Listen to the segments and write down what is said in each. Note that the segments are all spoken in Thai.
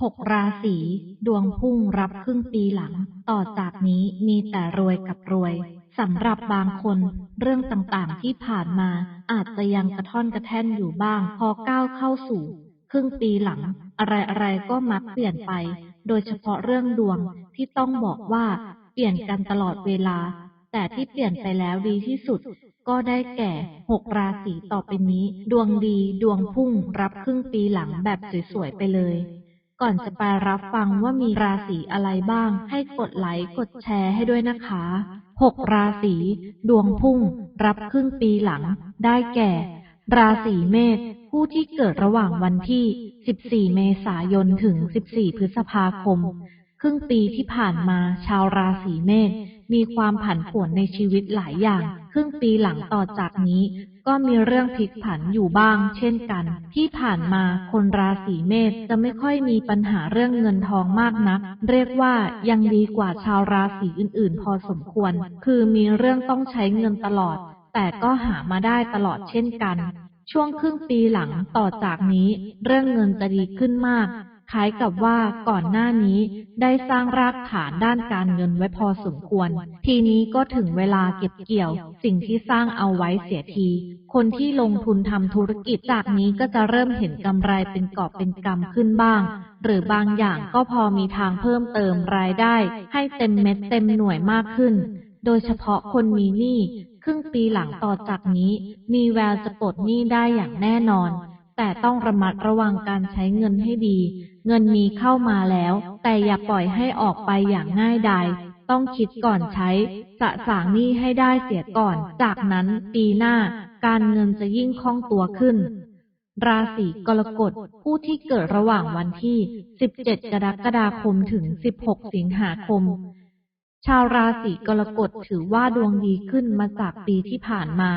หกราศีดวงพุ่งรับครึ่งปีหลัง ต่อจากนี้มีแต่รวยกับรวยสำหรับบางคน เรื่องต่างๆที่ผ่านมา อาจจะยังกระท่อนกระแท่นอยู่บ้าง พอก้าวเข้าสู่ ครึ่งปีหลัง อะไรๆก็มักเปลี่ยนไป โดยเฉพาะเรื่องดวงที่ต้องบอกว่า เปลี่ยนกันตลอดเวลา แต่ที่เปลี่ยนไปแล้วดีที่สุด ก็ได้แก่หกราศีต่อไปนี้ ดวงดีดวงพุ่งรับครึ่งปีหลังแบบสวยๆไปเลย ก่อนจะไปรับฟังว่ามีราศีอะไรบ้าง ให้กดไลค์กดแชร์ให้ด้วยนะคะหกราศี ดวงพุ่ง รับครึ่งปีหลัง ได้แก่ ราศีเมษผู้ที่เกิดระหว่างวันที่ 14 เมษายนถึง 14 พฤษภาคม ครึ่งปีที่ผ่านมาชาวราศีเมษมีความผันผวนในชีวิตหลายอย่างค รึ่งปีหลังต่อจากนี้ ก็มีเรื่องพลิกผันอยู่บ้าง เช่นกัน ที่ผ่านมาคนราศีเมษจะไม่ค่อยมีปัญหาเรื่องเงินทองมากนัก เรียกว่ายังดีกว่าชาวราศีอื่นๆ พอสมควร คือมีเรื่องต้องใช้เงินตลอด แต่ก็หามาได้ตลอดเช่นกัน ช่วงครึ่งปีหลังต่อจากนี้ เรื่องเงินจะดีขึ้นมาก คล้ายกับว่าก่อนหน้านี้ได้สร้างรากฐานด้านการเงินไว้พอสมควร ทีนี้ก็ถึงเวลาเก็บเกี่ยว สิ่งที่สร้างเอาไว้เสียที คนที่ลงทุนทำธุรกิจจากนี้ก็จะเริ่มเห็นกำไรเป็นกอบเป็นกำขึ้นบ้าง หรือบางอย่างก็พอมีทางเพิ่มเติมรายได้ ให้เต็มเม็ดเต็มหน่วยมากขึ้น โดยเฉพาะคนมีหนี้ครึ่งปีหลังต่อจากนี้ มีแววจะปลดหนี้ได้อย่างแน่นอนแต่ต้องระมัดระวังการใช้เงินให้ดีเงินมีเข้ามาแล้ว แต่อย่าปล่อยให้ออกไปอย่างง่ายดายต้องคิดก่อนใช้ สะสางหนี้ให้ได้เสียก่อน จากนั้นปีหน้า การเงินจะยิ่งคล่องตัวขึ้น ราศีกรกฎ ผู้ที่เกิดระหว่างวันที่ 17 กรกฎาคมถึง 16 สิงหาคม ชาวราศีกรกฎถือว่าดวงดีขึ้นมาจากปีที่ผ่านมา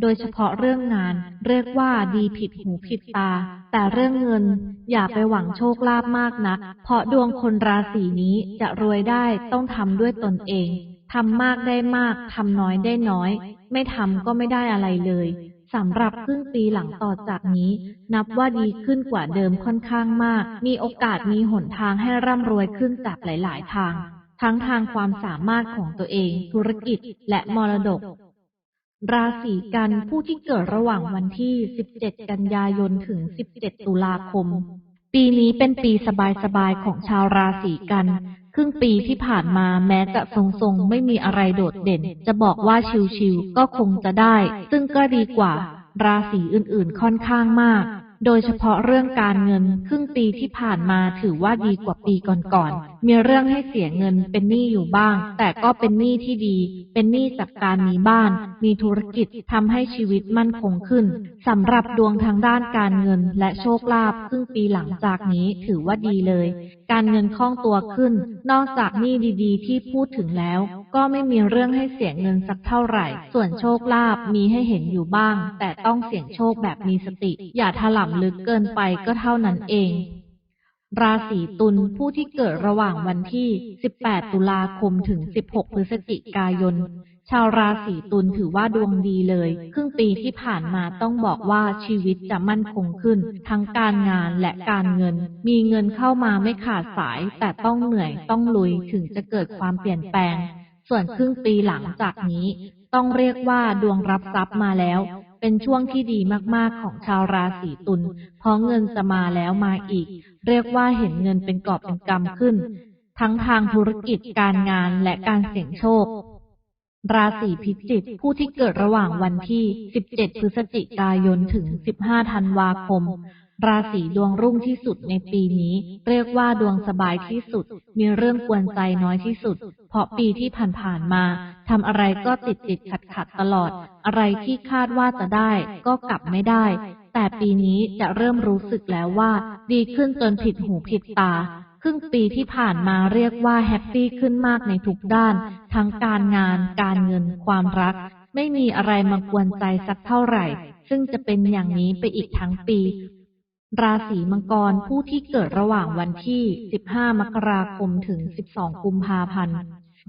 โดยเฉพาะเรื่องงาน เรียกว่าดีผิดหูผิดตา แต่เรื่องเงิน อย่าไปหวังโชคลาภมากนัก เพราะดวงคนราศีนี้จะรวยได้ต้องทำด้วยตนเองทำมากได้มากทำน้อยได้น้อย ไม่ทำก็ไม่ได้อะไรเลยสำหรับครึ่งปีหลังต่อจากนี้ นับว่าดีขึ้นกว่าเดิมค่อนข้างมาก มีโอกาสมีหนทางให้ร่ำรวยขึ้นจากหลาย ๆ ทาง ทั้งทางความสามารถของตัวเอง ธุรกิจ และมรดก ราศีกันผู้ที่เกิดระหว่างวันที่ 17 กันยายนถึง 17 ตุลาคม ปีนี้เป็นปีสบายๆของชาวราศีกัน ครึ่งปีที่ผ่านมาแม้จะทรงๆ ไม่มีอะไรโดดเด่น จะบอกว่าชิวๆก็คงจะได้ ซึ่งก็ดีกว่า ราศีอื่นๆค่อนข้างมาก โดยเฉพาะเรื่องการเงิน ครึ่งปีที่ผ่านมาถือว่าดีกว่าปีก่อนๆมีเรื่องให้เสียเงินเป็นหนี้อยู่บ้าง แต่ก็เป็นหนี้ที่ดี เป็นหนี้จากการมีบ้าน มีธุรกิจทำให้ชีวิตมั่นคงขึ้นสำหรับดวงทางด้านการเงินและโชคลาภครึ่งปีหลังจากนี้ถือว่าดีเลย การเงินคล่องตัวขึ้น นอกจากหนี้ดีๆ ที่พูดถึงแล้ว ก็ไม่มีเรื่องให้เสียเงินสักเท่าไหร่ ส่วนโชคลาภมีให้เห็นอยู่บ้าง แต่ต้องเสี่ยงโชคแบบมีสติ อย่าถล่ำลึกเกินไปก็เท่านั้นเอง ราศีตุลผู้ที่เกิดระหว่างวันที่ 18 ตุลาคมถึง 16 พฤศจิกายน ชาวราศีตุลถือว่าดวงดีเลย ครึ่งปีที่ผ่านมาต้องบอกว่าชีวิตจะมั่นคงขึ้น ทั้งการงานและการเงิน มีเงินเข้ามาไม่ขาดสาย แต่ต้องเหนื่อยต้องลุยถึงจะเกิดความเปลี่ยนแปลง ส่วนครึ่งปีหลังจากนี้ ต้องเรียกว่าดวงรับทรัพย์มาแล้ว เป็นช่วงที่ดีมากๆของชาวราศีตุลเพราะเงินจะมาแล้วมาอีก เรียกว่าเห็นเงินเป็นกอบเป็นกำขึ้น ทั้งทางธุรกิจการงานและการเสี่ยงโชค ราศีพิจิกผู้ที่เกิดระหว่างวันที่ 17 พฤศจิกายนถึง 15 ธันวาคม ราศีดวงรุ่งที่สุดในปีนี้ เรียกว่าดวงสบายที่สุด มีเรื่องกวนใจน้อยที่สุด เพราะปีที่ผ่านๆมาทำอะไรก็ติดติดขัดขัดตลอด อะไรที่คาดว่าจะได้ ก็กลับไม่ได้ แต่ปีนี้จะเริ่มรู้สึกแล้วว่า ดีขึ้นจนผิดหูผิดตาครึ่งปีที่ผ่านมาเรียกว่าแฮปปี้ขึ้นมากในทุกด้าน ทั้งการงาน การเงิน ความรัก ไม่มีอะไรมากวนใจสักเท่าไหร่ ซึ่งจะเป็นอย่างนี้ไปอีกทั้งปี ราศีมังกรผู้ที่เกิดระหว่างวันที่ 15 มกราคมถึง 12 กุมภาพันธ์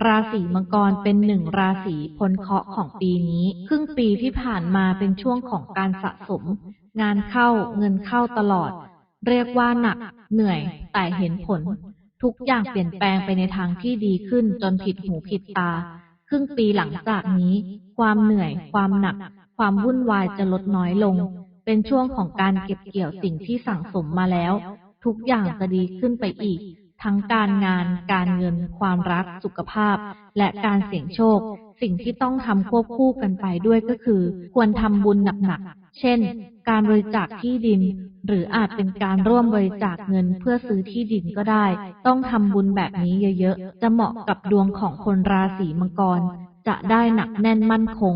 ราศีมังกรเป็นหนึ่งราศีพ้นเคราะห์ของปีนี้ ครึ่งปีที่ผ่านมาเป็นช่วงของการสะสม งานเข้าเงินเข้าตลอด เรียกว่าหนัก เหนื่อย แต่เห็นผล ทุกอย่างเปลี่ยนแปลงไปในทางที่ดีขึ้นจนผิดหูผิดตา ครึ่งปีหลังจากนี้ ความเหนื่อย ความหนัก ความวุ่นวายจะลดน้อยลง เป็นช่วงของการเก็บเกี่ยวสิ่งที่สั่งสมมาแล้ว ทุกอย่างจะดีขึ้นไปอีก ทั้งการงาน การเงิน ความรัก สุขภาพ และการเสี่ยงโชค สิ่งที่ต้องทำควบคู่กันไปด้วยก็คือ ควรทำบุญหนักๆ เช่น การบริจาคที่ดิน หรืออาจเป็นการร่วมบริจาคเงินเพื่อซื้อที่ดินก็ได้ ต้องทำบุญแบบนี้เยอะๆ จะเหมาะกับดวงของคนราศีมังกร จะได้หนักแน่นมั่นคง